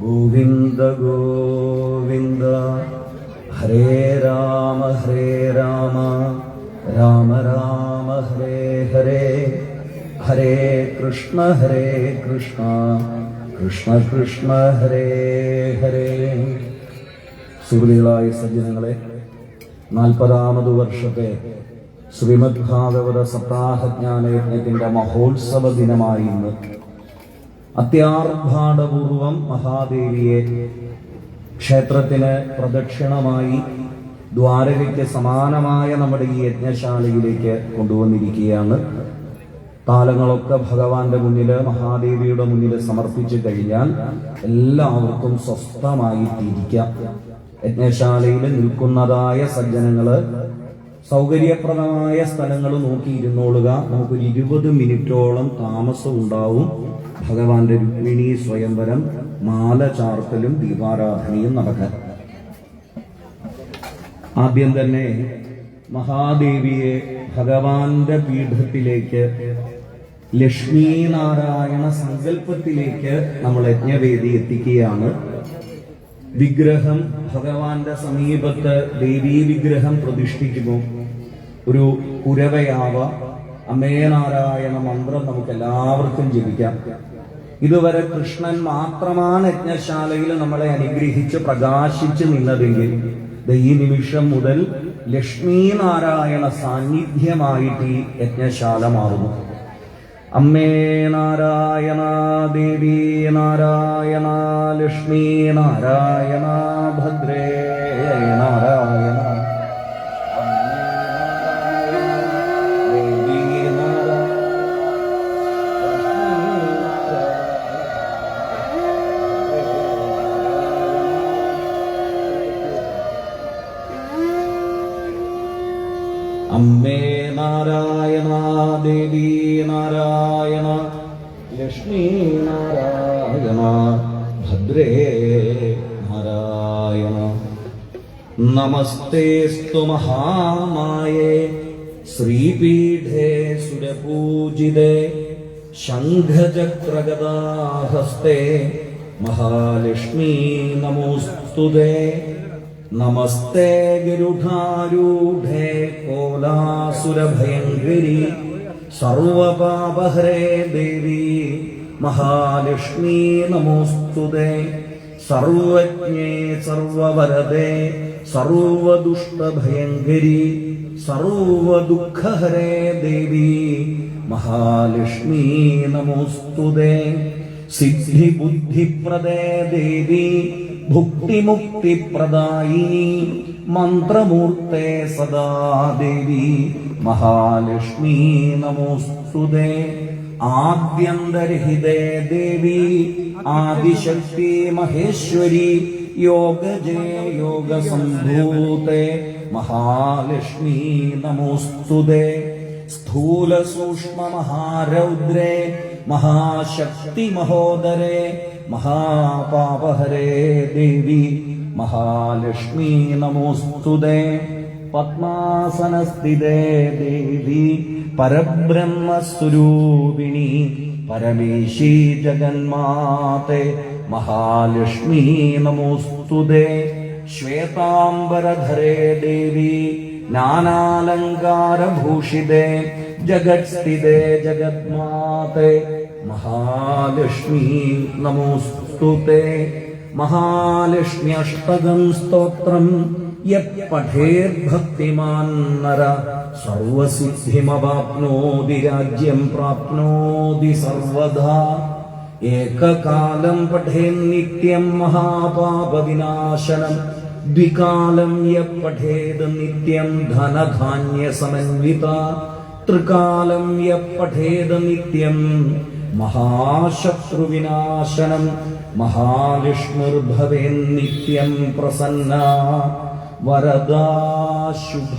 ഗോവിന്ദ ഗോവിന്ദ. ഹരേ രാമ ഹരേ രാമ. രാമ രാമ ഹരേ ഹരേ. ഹരേ കൃഷ്ണ ഹരേ കൃഷ്ണ. കൃഷ്ണ കൃഷ്ണ ഹരേ ഹരേ. സുഹൃതികളായ സജ്ജനങ്ങളെ നാൽപ്പതാമത് വർഷത്തെ ശ്രീമദ് ഭാഗവത സപ്താഹജ്ഞാനയജ്ഞത്തിന്റെ മഹോത്സവ ദിനമായി ഇന്ന് അത്യാർഭാടപൂർവം മഹാദേവിയെ ക്ഷേത്രത്തിന് പ്രദക്ഷിണമായി ദ്വാരകയ്ക്ക് സമാനമായ നമ്മുടെ ഈ യജ്ഞശാലയിലേക്ക് കൊണ്ടുവന്നിരിക്കുകയാണ്. താലങ്ങളൊക്കെ ഭഗവാന്റെ മുന്നിൽ മഹാദേവിയുടെ മുന്നിൽ സമർപ്പിച്ചു കഴിഞ്ഞാൽ എല്ലാവർക്കും സ്വസ്ഥമായി സ്വസ്ഥമായിട്ടിരിക്കാം. യജ്ഞശാലയിൽ നിൽക്കുന്നതായ സജ്ജനങ്ങൾ സൗകര്യപ്രദമായ സ്ഥലങ്ങൾ നോക്കിയിരുന്നോളുക നമുക്കൊരു ഇരുപത് മിനിറ്റോളം താമസം ഉണ്ടാവും. ഭഗവാന്റെ രുക്മിണി സ്വയംവരം മാല ചാർത്തലും ദീപാരാധനയും നടക്കാൻ. ആദ്യം തന്നെ മഹാദേവിയെ ഭഗവാന്റെ പീഠത്തിലേക്ക് ലക്ഷ്മീനാരായണ സങ്കല്പത്തിലേക്ക് നമ്മൾ യജ്ഞവേദി എത്തിക്കുകയാണ്. വിഗ്രഹം ഭഗവാന്റെ സമീപത്ത് ദേവീ വിഗ്രഹം പ്രതിഷ്ഠിക്കുന്നു. ഒരു കുരവയാവ അമേനാരായണ മന്ത്രം നമുക്ക് എല്ലാവർക്കും ജപിക്കാം. ഇതുവരെ കൃഷ്ണൻ മാത്രമാണ് യജ്ഞശാലയിൽ നമ്മളെ അനുഗ്രഹിച്ച് പ്രകാശിച്ച് നിന്നതെങ്കിൽ ഈ നിമിഷം മുതൽ ലക്ഷ്മി നാരായണ സാന്നിധ്യമായിട്ട് ഈ യജ്ഞശാല മാറുന്നു. അമ്മേ നാരായണ ദേവി നാരായണ ലക്ഷ്മി നാരായണ ഭദ്രേ നാരായണ അമ്മേ നാരായണ ദേവി നാരായണ ലക്ഷ്മി നാരായണ ഭദ്രേ നാരായണ നമസ്തേസ്തു മഹാമായേ ശ്രീപീഠേ സുരപൂജിതേ ശംഖചക്രഗദാഹസ്തേ മഹാലക്ഷ്മീ നമോസ്തുതേ നമസ്തേ ഗരുഡാരൂഢേ കോലാസുരഭയങ്കരി സർവപാപഹരേ ദേവി മഹാലക്ഷ്മീ നമോസ്തുതേ സർവജ്ഞേ സർവവരദേ സർവദുഷ്ടഭയങ്കരി സർവദുഃഖഹരേ ദേവി മഹാലക്ഷ്മീ നമോസ്തുതേ സിദ്ധിബുദ്ധിപ്രദേ ദേവി ഭുക്തിമുക്തിപ്രദായിനി മന്ത്രമൂർത്തേ സദാ ദേവി മഹാലക്ഷ്മീ നമോസ്തുതേ ആദ്യന്തരഹിതേ ദേവി. ആദിശക്തി മഹേശ്വരി. യോഗജേ യോഗസംഭൂതേ. മഹാലക്ഷ്മി നമോസ്തുതേ സ്ഥൂല സൂക്ഷ്മ മഹാരൗദ്രേ മഹാശക്തി മഹോദരേ മഹാപാപഹരേ ദേവി മഹാലക്ഷ്മീ നമോസ്തുതേ പത്മാസനസ്ഥിതേ ദേവി പരബ്രഹ്മസ്വരൂപിണി പരമേശി ജഗന്മാതേ മഹാലക്ഷ്മീ നമോസ്തുതേ ശ്വേതാംബരധരേ ദേവി സ്ഥിതേ ജഗത് ജഗന്മാതേ മഹാലക്ഷ്മീ നമോസ്തുതേ. മഹാലക്ഷ്മ്യഷ്ടകം സ്തോത്രം യഠേർഭക്തിമാൻ നര സർവസിദ്ധിമവാപ്നോതി രാജ്യം പ്രാപ്നോതി സർവദാ. ഏകകാലം പഠേന്നിത്യം മഹാപാപവിനാശനം ദ്വികാലം യ പഠേത് നിത്യം ധനധാന്യസമന്വിത ത്രികാലം യ പഠേത് നിത്യം മഹാശത്രുവിനാശനം മഹാവിഷ്ണുർഭവേന്നിത്യം പ്രസന്ന വരദാ ശുഭ